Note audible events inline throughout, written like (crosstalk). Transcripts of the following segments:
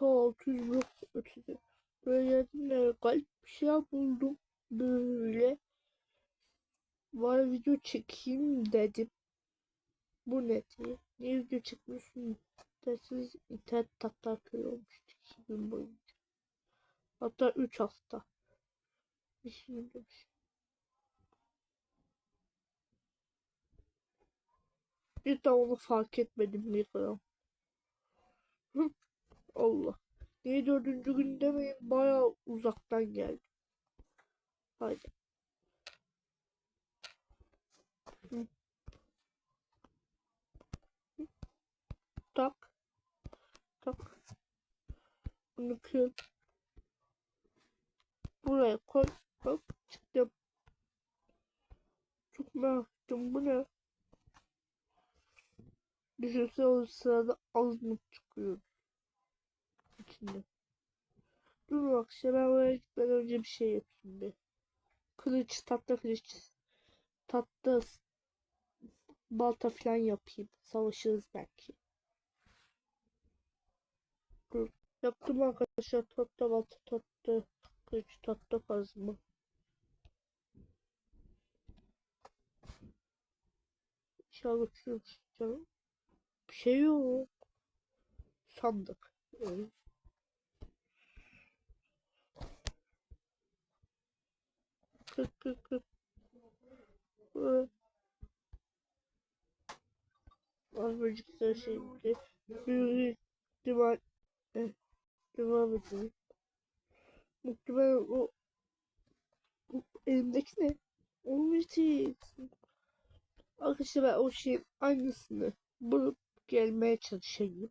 ta 600 blok ötede. Böyle geldim de bir şey buldum. Böyle. Var video çekeyim dedim. Bu ne diye. Niye video çekmiyorsun dersiniz internet köy olmuştu 2 gün boyunca. Hatta 3 hafta. Bir şey demiş. Bir de onu fark etmedim bir. Hı, Allah. Niye dördüncü gün demeyin baya uzaktan geldi. Haydi. Tak. Tak. Bunu kır. Buraya koy. Hop çıktım. Çok merak ettim. Bu ne? Düşünsene o sırada az mı çıkıyor içinde. Dur bak işte oraya gitmeden önce bir şey yapayım bir. Kılıç, tatlı kılıç. Tatlı balta falan yapayım. Savaşırız belki. Dur. Yaptım arkadaşlar. Tatlı balta, tatlı kılıç, tatlı kazma. İnşallah canım. Bir şey yok. Sandık. Evet. Kırk kırk kırk. Azıcık da şimdi. Büyük ihtimal. Eh, devam edelim. Muhtemelen o, o elimdeki ne? Olmayacak. Arkadaşlar ben o şeyin aynısını bulup gelmeye çalışayım.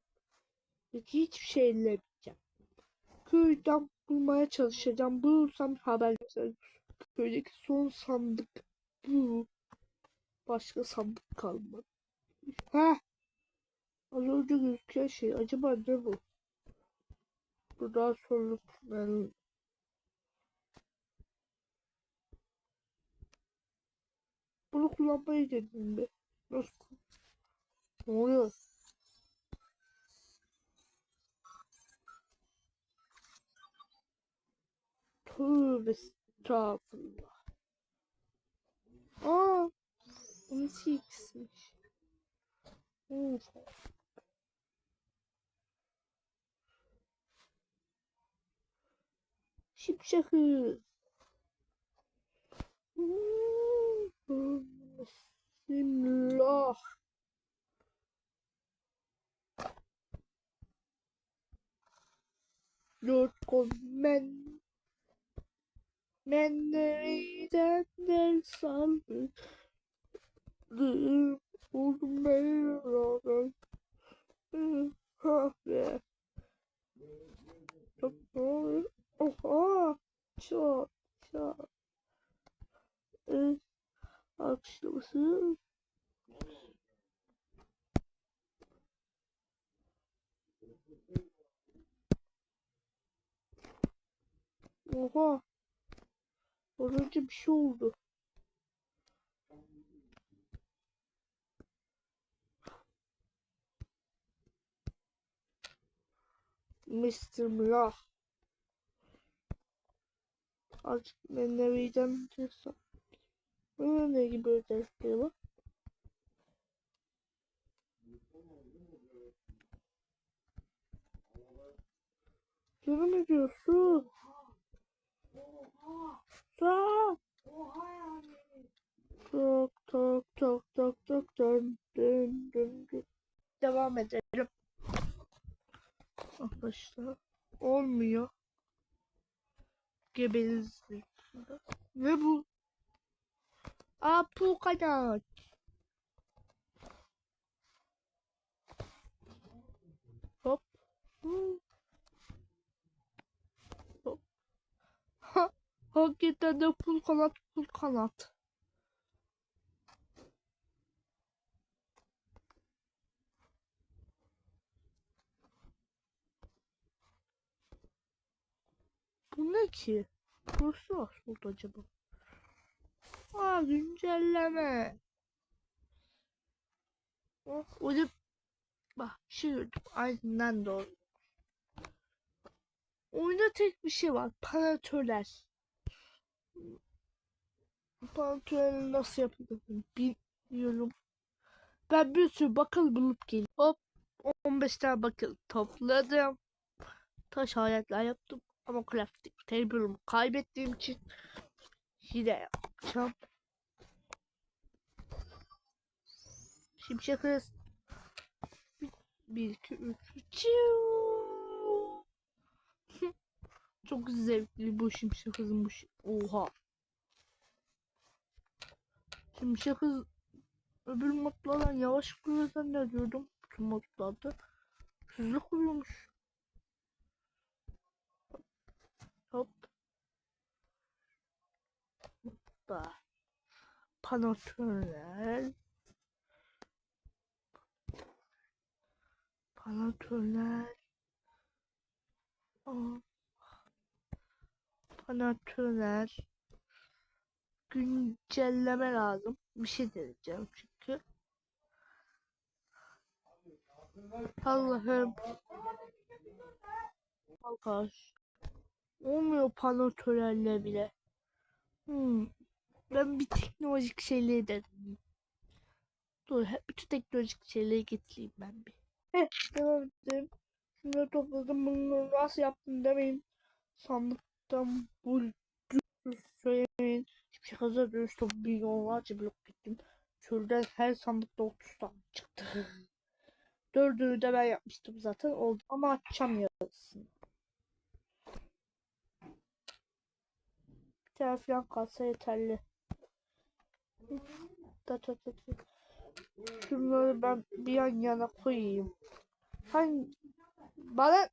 Peki hiçbir şey ellemeyeceğim. Köyden bulmaya çalışacağım. Bulursam haber vereceğim. Köydeki son sandık bu. Başka sandık kalmadı. Ha? Az önce gözüken şey acaba ne bu? Bu daha sonra yani bunu kullanmayı denedim be. Nasıl? Ne oluyor? Tövbe estağfurullah. Aa, 12x'miş. Of. Hmm, Bismillah. Dört kol men. Menlerden del saldı. Oldum beraber. Ha be. Çok ne oluyor? Oha. Çok çok. Evet. Alkışlaması. Oha. Az önce bir şey oldu. Mr. Mlah. Azıcık ben ne vereceğim diyorsan. Bunun ne gibi özellikleri var? Canım ne Su. Tok tok tok tok tok dön dön dön dön. Devam edelim. Arkadaşlar olmuyor. Gebenizlik. Ve bu Aa bu kadar. Hop. Hı. Hop. Ha, hakikaten de pul kanat pul kanat. Bu ne ki? Burası var burada acaba? Aa güncelleme. Oh, da bak şey gördüm. Aynen doğru. Oyunda tek bir şey var. Panatörler. Panatörler nasıl yapılır bilmiyorum. Ben bir sürü bakıl bulup geldim. Hop 15 tane bakıl topladım. Taş aletler yaptım. Ama crafting table'ımı kaybettiğim için hile yapacağım. Şimşek hız. 1, 2, 3. Çok zevkli bu şimşek hızın bu şey. Oha. Şimşek hız öbür modlardan yavaş kuruyor zannediyordum. Bütün modlarda. Hızlı kuruyormuş. Hop. Hoppa. Panotönel. Panotönel. Aa. Güncelleme lazım. Bir şey deneyeceğim çünkü. Allah'ım. Arkadaş. Olmuyor panotörelle bile. Hmm. Ben bir teknolojik şeyleri dedim. Dur bütün teknolojik şeyleri getireyim ben bir. Heh devam ettim. Şunları topladım. Bunu nasıl yaptım demeyin. Sandıktan buldum. Söylemeyin. Hazır dönüş topu milyonlarca blok gittim. Çölden her sandıkta 30 tane çıktı. (laughs) Dördünü de ben yapmıştım zaten. Oldu ama açacağım yarısını. Bir tane falan kalsa yeterli. Şunları ben bir yan yana koyayım. Hangi bana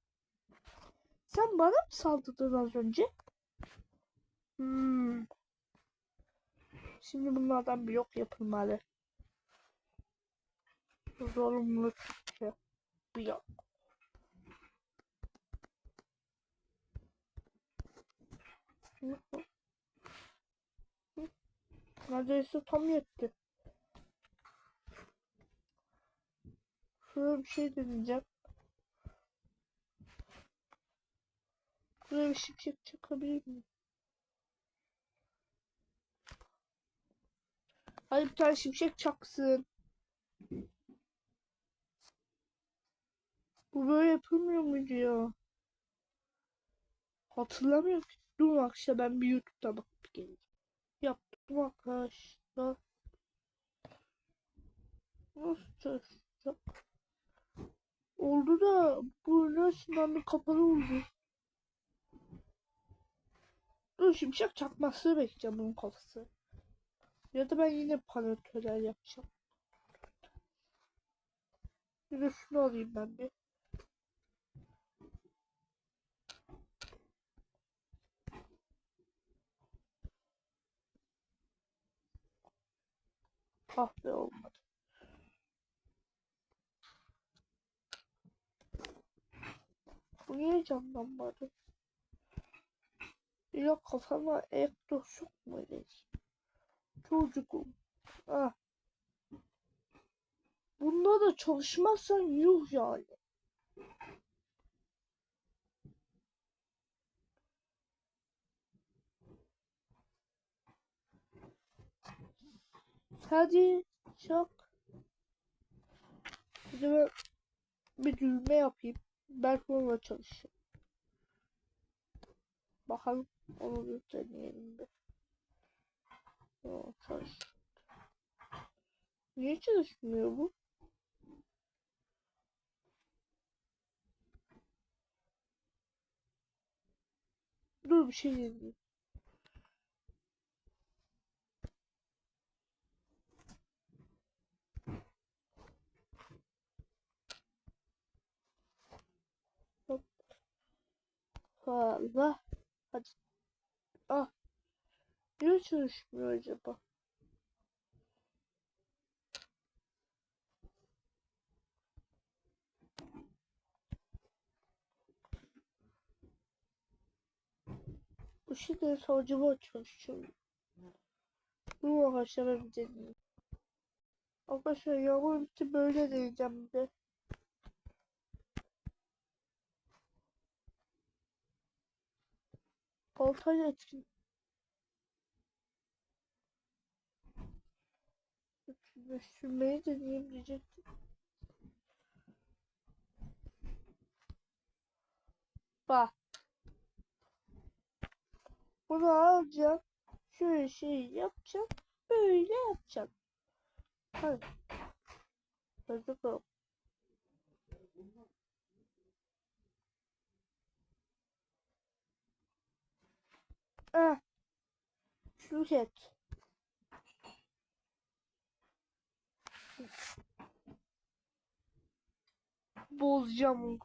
sen bana mı saldırdın az önce? Hmm. Şimdi bunlardan bir yok yapılmalı. Zorunlu. Hı. Hı. Neredeyse tam yetti. Şuraya bir şey deneyeceğim. Buraya bir şimşek çakabilir miyim? Hadi bir tane şimşek çaksın. Bu böyle yapılmıyor muydu ya? Hatırlamıyorum ki. Dur akşam ben bir YouTube'da bakıp geleceğim. Yaptım arkadaşlar. Nasıl çalışacak? Oldu da bu neresinden bir kapalı oldu. Dur şimşek çakmasını bekleyeceğim bunun kafası. Ya da ben yine panatörler yapacağım. Bir de şunu alayım ben bir. Ah be olmadı. Bu niye canlanmadı? Ya kafama elektrosok mu edeceğim? Çocukum. Ah. Bunda da çalışmazsan yuh yani. Hadi çak. De ben bir düğme yapayım. Belki onunla çalışır. Bakalım onu bir deneyelim bir. Yok çalış. Niye çalışmıyor bu? Dur bir şey. Hop. Allah. Hadi. Ah. Niye çalışmıyor acaba? Bu şekilde savcıma çalışıyorum. Dur arkadaşlar ben bir deneyeyim. Arkadaşlar yağmur bitti böyle deneyeceğim de. Baltayla etkin. Sürme- Sürmeyi deneyeyim diyecektim. Bak. Bunu alacağım. Şöyle şey yapacağım. Böyle yapacağım. Hadi. Hadi bakalım. Ah. Şu et. Bozacağım onu.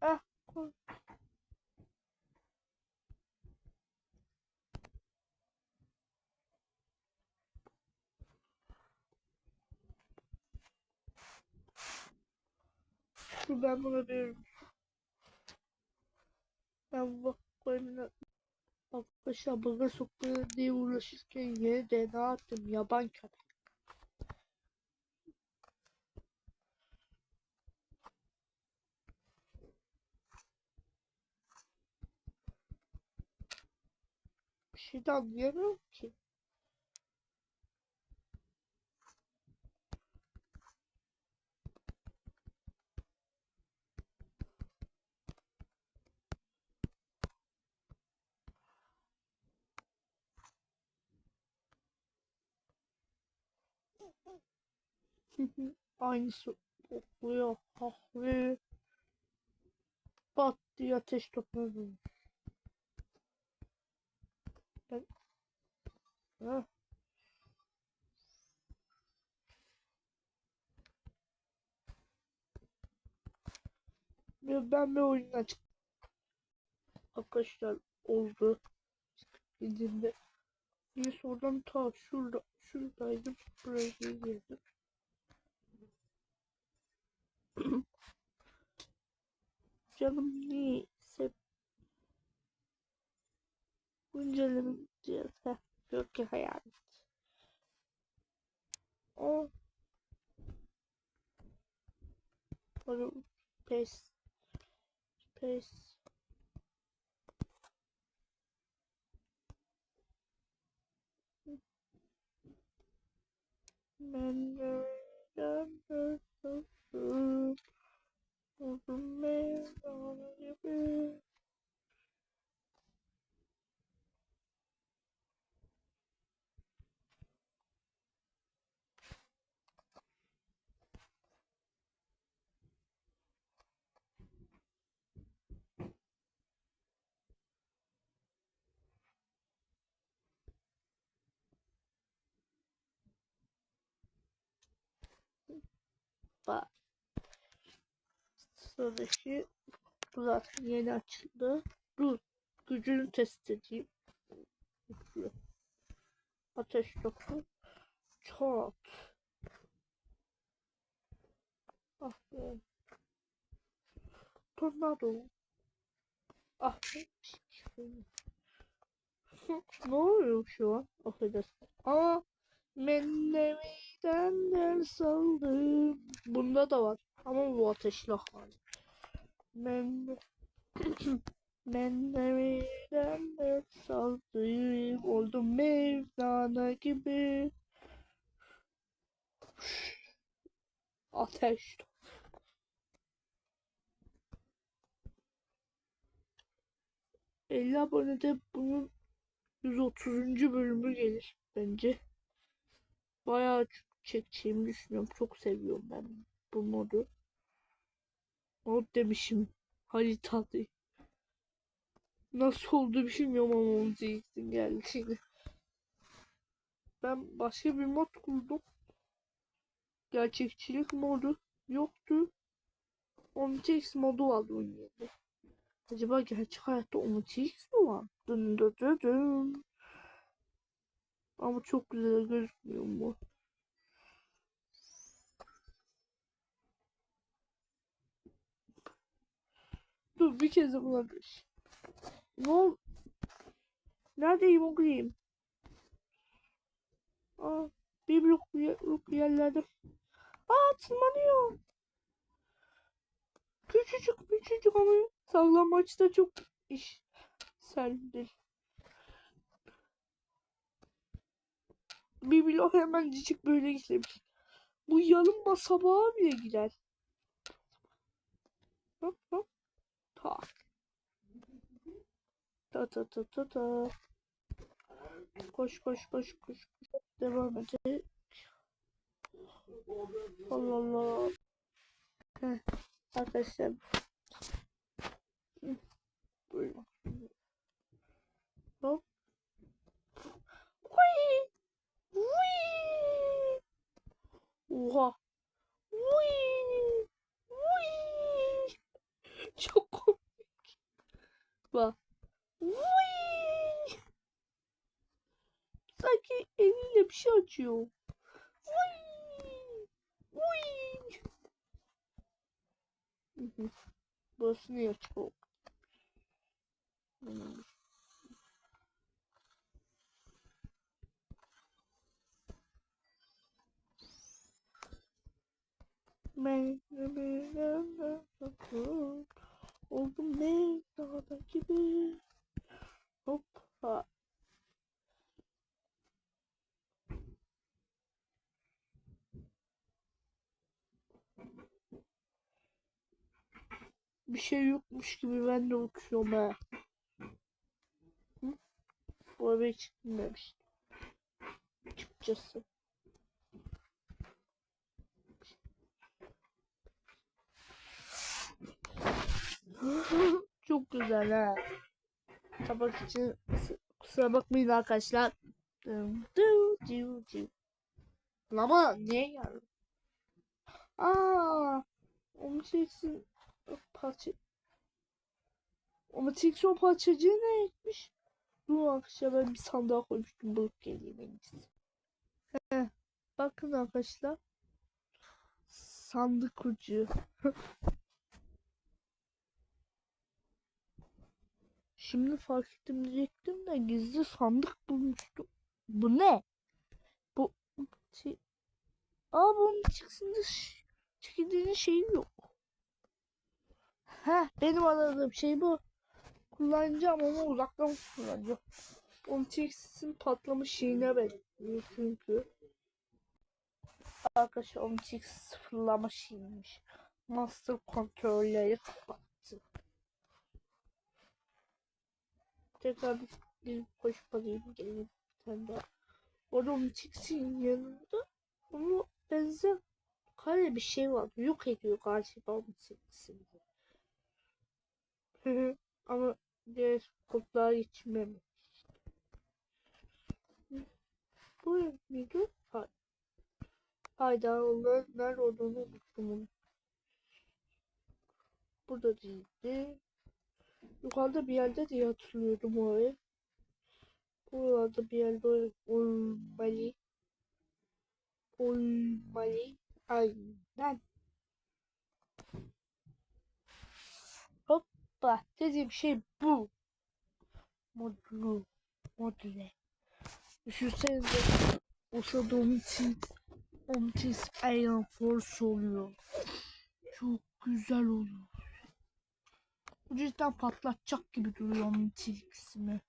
Ah. Dur ben buna veririm. Ben koyuna Arkadaşlar baga sokmaya diye uğraşırken yine DNA attım yaban köpek. Şey de anlayamıyorum ki. (laughs) Aynısı oluyor. Kahve. Pat diye ateş topuna dönüyor. Ben... Heh. Ben ben bir oyundan çıktım. Arkadaşlar oldu. Gidimde. Bir oradan ta şurada şuradaydım. Buraya geldim. (clears throat) Canım neyse. Güncelleme gideceğiz. Heh. Yok ki hayalet. O. Böyle pes. Pes. Ben nasılsın? Uzun meydan gibi. Bak. Sıradaki bu zaten yeni açıldı. Dur. Gücünü test edeyim. Güçlü. Ateş topu. Çat. Ah be. Tornado. Ah be. (laughs) ne oluyor şu an? Affedersin. Aa. Mennemiden ders aldım. Bunda da var. Ama bu ateşli hali. Men (clears throat) Mennemiden ders aldım. Oldum Mevlana gibi. Ateş. 50 abonede bunun 130. bölümü gelir bence. Bayağı çekeceğimi düşünüyorum. Çok seviyorum ben bu modu. Mod demişim. Haritadı. Nasıl oldu bilmiyorum ama onun zevksin geldiğini. Ben başka bir mod kurdum. Gerçekçilik modu yoktu. Omnitx modu vardı onun yerine. Acaba gerçek hayatta Omnitx mi var? Dın dın dın dın. Ama çok güzel gözükmüyor mu? Dur bir kez de buna düş. Ne ol? Neredeyim okuyayım? Aa, bir blok, blok yerlerde. Aa tırmanıyor. Küçücük küçücük ama sallanmaçta çok iş. Sendir. Bir blok hemencik böyle gidebilir. Bu yalın basamağa bile gider. Hop hop. Ta. Ta ta ta ta ta. Koş koş koş koş. koş. Devam edelim. Allah Allah. Heh. Arkadaşlar. Zobacz. Wuj! Taki inny psiociu. Wuj! Wuj! Mhm. Bosniaczku. Mhm. Baby, baby, baby, baby. Oldum ne dağda gibi. Hoppa. Bir şey yokmuş gibi ben de okuyorum ha. Bu araba hiç bilmemiştim. (laughs) Çok güzel ha. Tabak için kus- kusura bakmayın arkadaşlar. Ama niye geldi? Aa, Omnitrix'in parça Omnitrix'in o parçacığı ne etmiş? Dur arkadaşlar ben bir sandığa koymuştum bulup geleyim en iyisi. Bakın arkadaşlar. Sandık ucu. (laughs) Şimdi fark ettim diyecektim de gizli sandık bulmuştum. Bu ne? Bu şey... Aa bunun çıksında çekildiğinin şeyi yok. Heh benim aradığım şey bu. Kullanacağım ama uzaktan kullanacağım. Omtix'in patlamış şeyine benziyor çünkü. Arkadaşlar Omtix sıfırlama şeyiymiş. Master kontrolleri kapattı tekrar gidip koşup alayım geleyim bir tane daha. Oğlum çıksın yanımda. Ama benzer kare bir şey var. Yok ediyor galiba mı çıksın. Ama diğer kodlara geçmem. Bu video faydalı nerede olduğunu unuttum. Burada değildi. Yukarıda bir yerde diye hatırlıyordum orayı. Buralarda bir yerde olmalı. Olmalı. Aynen. Hoppa. Dediğim şey bu. Modlu. Modüle. Düşünsenize. Olsa Domitis. Domitis Iron Force oluyor. Çok güzel olur. Bu cidden patlatacak gibi duruyor Omnitrix'imi.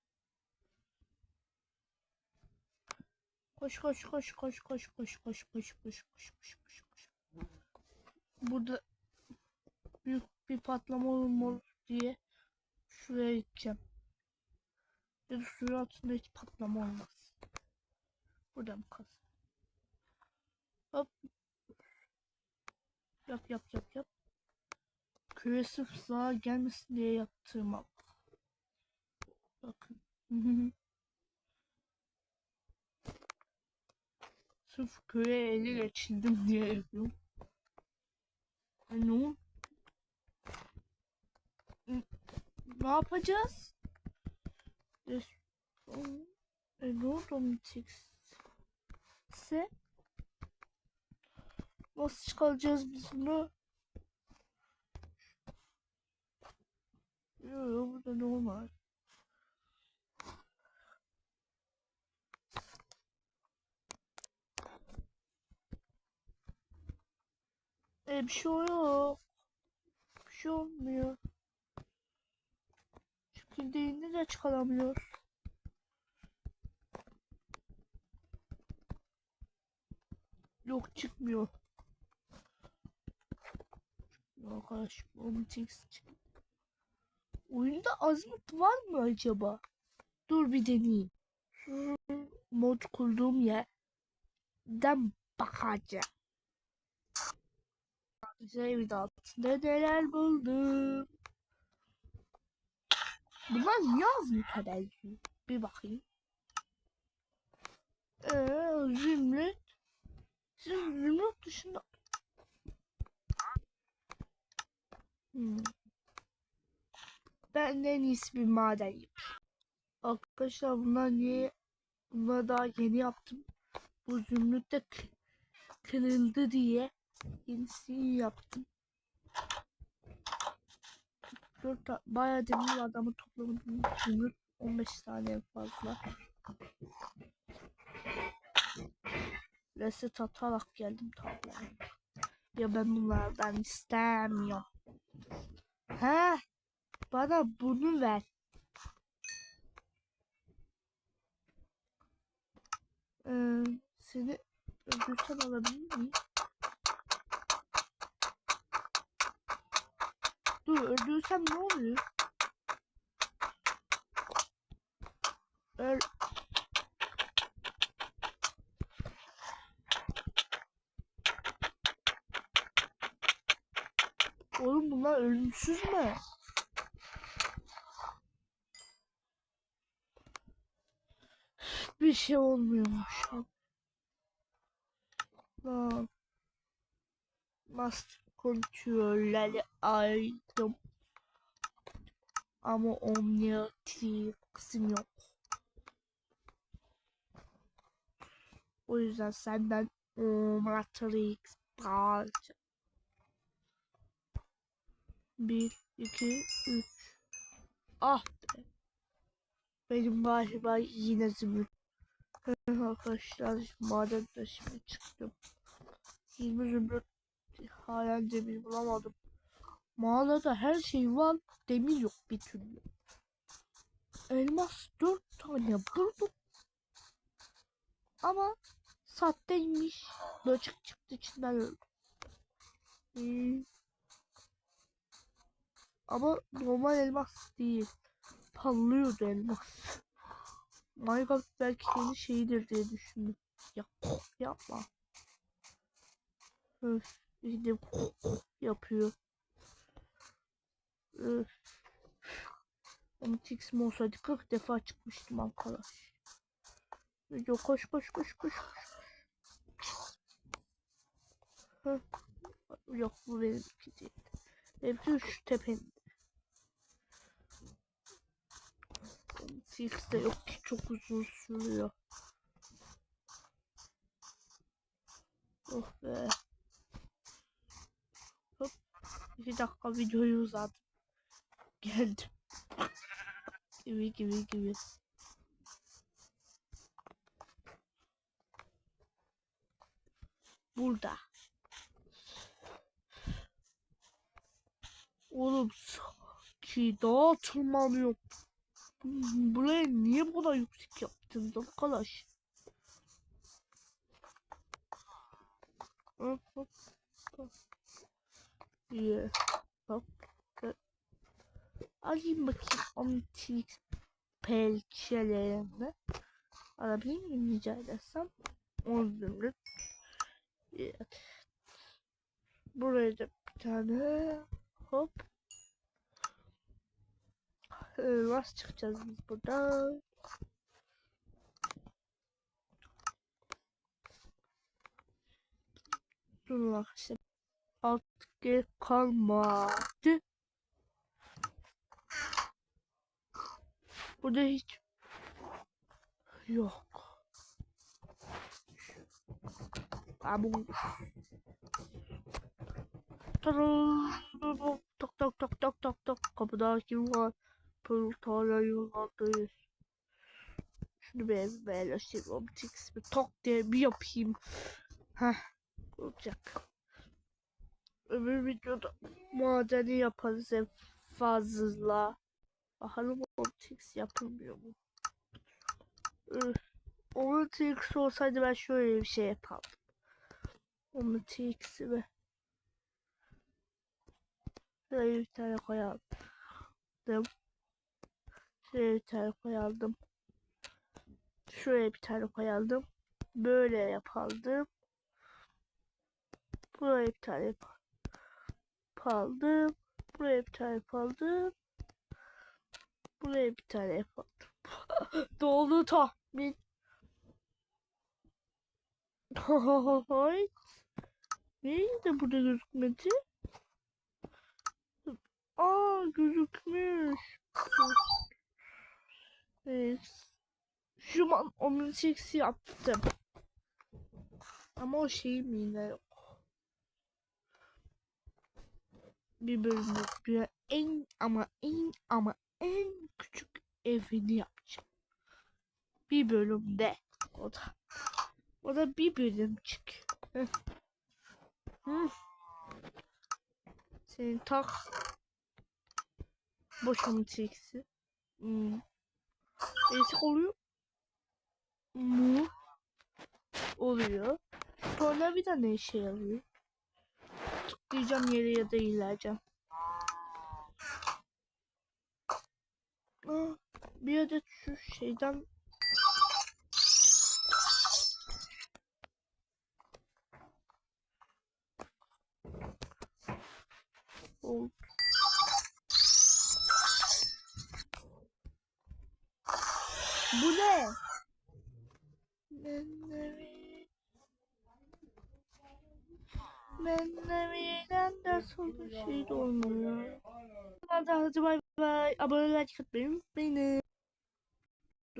Koş koş koş koş koş koş koş koş koş koş koş koş koş. Burada büyük bir patlama olur diye şuraya gideceğim. Ya da suyun altında hiç patlama olmaz. Buradan kaz. Hop. Yap yap yap yap. Köye sırf zarar gelmesin diye yaptığım ab. Bakın. sırf köye eliyle çizdim diye yapıyorum. Hani Ne yapacağız? E, ne Enodomatrix'e Nasıl çıkaracağız biz bunu? Yok burada normal. E bir şey yok. Bir şey olmuyor. Şimdi yine de çıkaramıyoruz. Yok çıkmıyor. Arkadaş Omnitix çık. Oyunda azmut var mı acaba? Dur bir deneyeyim. Şu mod kurduğum yerden bakacağım. Evin altında neler buldum. Bunlar niye azmuta benziyor? Bir bakayım. Ee, zümrüt. Siz zümrüt dışında... Hmm. Ben en iyisi bir madeniyim. Arkadaşlar bunlar niye... Bunlar daha yeni yaptım. Bu zümrüt de kı- kırıldı diye yenisini yaptım. Dört bayağı demir adamı toplamadım. Zümrüt 15 tane fazla. Reset atarak geldim tablaya. Ya ben bunlardan istemiyorum. He, bana bunu ver. Ee, seni öldürsem alabilir miyim? Dur öldürsem ne oluyor? Öl Oğlum bunlar ölümsüz mü? Bir şey olmuyormuş. Lan. Must kontrolleri ayırdım. Ama omniatif kısım yok. O yüzden senden Matrix parça. 1, 2, 3. Ah be. Benim galiba yine zümrüt. Arkadaşlar maden de şimdi çıktım. 20 zümrüt halen demir bulamadım. Mağarada her şey var. Demir yok bir türlü. Elmas 4 tane buldum. Ama sahteymiş. Böcek çıktı içinden öldü. Hmm. Ama normal elmas değil. Parlıyordu elmas. Minecraft belki yeni şeyidir diye düşündüm. Ya yapma. Öf, de yapıyor. Öf. Ama Tix'im olsaydı 40 defa çıkmıştım arkadaş. Video koş koş koş koş. Heh. Yok bu benimki değil. Benimki şu tepenin. Tix'te yok ki çok uzun sürüyor. Oh be. Hop. İki dakika videoyu uzattım. Geldim. (laughs) gibi gibi gibi. Burada. Oğlum ki daha tırmanıyor. Buraya niye bu kadar yüksek yaptınız arkadaş? Hop hop hop. Yeah. Hop. Alayım bakayım antik pelçelerini. Alabilir miyim rica edersem? 10 zümrüt. Yeah. Buraya da bir tane hop. Ee, nasıl çıkacağız biz buradan? Durun arkadaşlar. Gerek kalmadı. Burada hiç yok. Abu. Tarım. Tok tok tok tok tok tok. Kapıda kim var? Pırıltayla yollardayız. Şunu bir evime yerleştireyim. Optics bir tok diye bir yapayım. Heh. Olacak. Öbür videoda madeni yaparız en fazla. Bakalım Omnitrix yapılmıyor mu? Omnitrix olsaydı ben şöyle bir şey yapardım. Ve Şuraya bir tane koyalım. Şuraya bir tane koyalım. Şuraya bir tane koyalım. Böyle yapalım. Buraya bir tane yapalım. Buraya bir tane yapalım. Buraya bir tane yapalım. (laughs) Doğru tahmin. Niye de burada gözükmedi? Aa gözükmüş. Evet. Şu an Omnitrix yaptım. Ama o şey mi yine yok. Bir bölümlük bir en ama en ama en küçük evini yapacağım. Bir bölümde o da. O da bir bölümcük. Hı. Hı. Senin tak boş Omnitrix'i. Hmm. Eksik oluyor mu? Oluyor. De ne işe yarıyor? Tıklayacağım yere ya da ilerleyeceğim. Aa, bir adet şu şeyden oldu. Bu ne? Mennevi. Mennevi'den de sonra şey de olmuyor. Hadi hadi bay bay. Abone olmayı unutmayın. Beni.